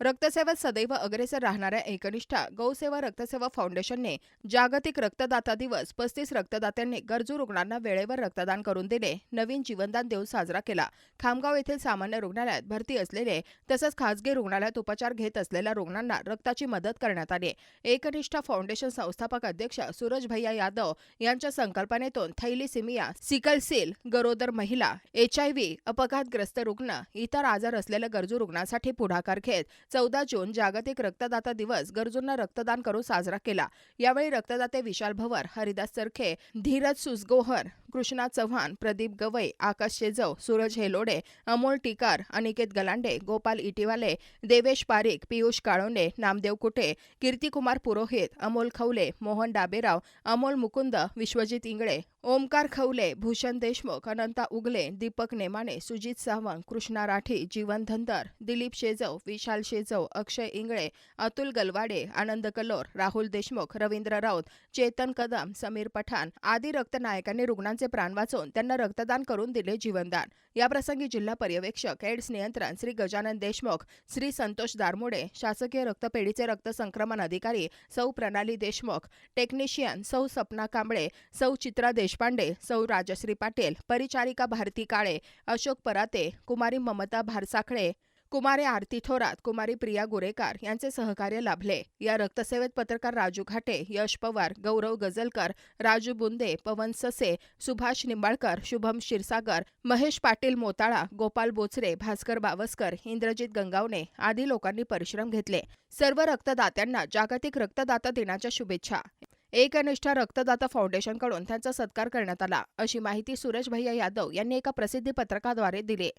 रक्तसेवेत सदैव अग्रेसर राहणाऱ्या एकनिष्ठा गौसेवा रक्तसेवा फाउंडेशनने जागतिक रक्तदाता दिवस पस्तीस रक्तदात्यांनी गरजू रुग्णांना वेळेवर रक्तदान करून देणे नवीन जीवनदान देऊन साजरा केला. खामगाव येथील सामान्य रुग्णालयात भरती असलेले तसंच खासगी रुग्णालयात उपचार घेत असलेल्या रुग्णांना रक्ताची मदत करण्यात आली. एकनिष्ठा फाउंडेशन संस्थापक अध्यक्ष सूरज भैया यादव यांच्या संकल्पनेतून थैलीसिमिया सिकल सेल गरोदर महिला एचआयव्ही अपघातग्रस्त रुग्ण इतर आजार असलेल्या गरजू रुग्णांसाठी पुढाकार घेत चौदा जून जागतिक रक्तदाता दिवस गरजूंना रक्तदान करून साजरा केला. यावेळी रक्तदाते विशाल भवर हरिदास चरखे धीरज सुसगोहर कृष्णा चव्हाण प्रदीप गवई आकाश शेजव सूरज हेलोडे अमोल टिकार अनिकेत गलांडे गोपाल इटीवाले देवेश पारिक पियुष काळोंडे नामदेव कुटे कीर्तिकुमार पुरोहित अमोल खवले मोहन डाबेराव अमोल मुकुंद विश्वजित इंगळे ओमकार खवले भूषण देशमुख अनंता उगले दीपक नेमाने सुजित सावंत कृष्णा राठी जीवन धंदर दिलीप शेजव विशाल शेजव अक्षय इंगळे अतुल गलवाडे आनंद कलोर राहुल देशमुख रवींद्र राऊत चेतन कदम समीर पठाण आदी रक्तनायकांनी जवानांचे प्राण वाचवून त्यांना रक्तदान करून दिले जीवनदान. याप्रसंगी जिल्हा पर्यवेक्षक एड्स नियंत्रण श्री गजानन देशमुख श्री संतोष दारमोडे शासकीय रक्तपेढीचे रक्त संक्रमण अधिकारी सौ प्रणाली देशमुख टेक्निशियन सौ सपना कांबळे सौ चित्रा देशपांडे सौ राजश्री पाटील परिचारिका भारती काळे अशोक पराते कुमारी ममता भारसाखळे कुमारे आरती थोरात कुमारी प्रिया गुरेकर यांचे सहकार्य लाभले. या रक्तसेवेत पत्रकार राजू घाटे यश पवार गौरव गजलकर राजू बुंदे पवन ससे सुभाष निंबाळकर शुभम क्षीरसागर महेश पाटील मोताळा गोपाल बोचरे भास्कर बावस्कर इंद्रजित गंगावणे आदी लोकांनी परिश्रम घेतले. सर्व रक्तदात्यांना जागतिक रक्तदाता दिनाच्या शुभेच्छा. एकनिष्ठा रक्तदाता फाउंडेशनकडून त्यांचा सत्कार करण्यात आला. अशी माहिती सूरज भैया यादव यांनी एका प्रसिद्धी पत्रकाद्वारे दिली.